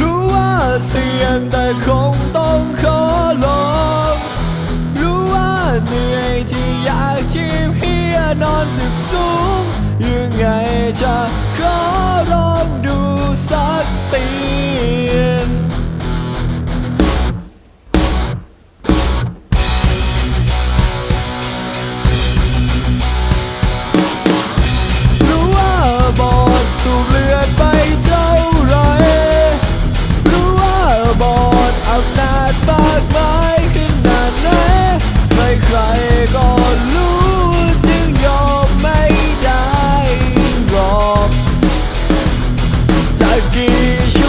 รู้ว่าเสียงแต่คงต้อง is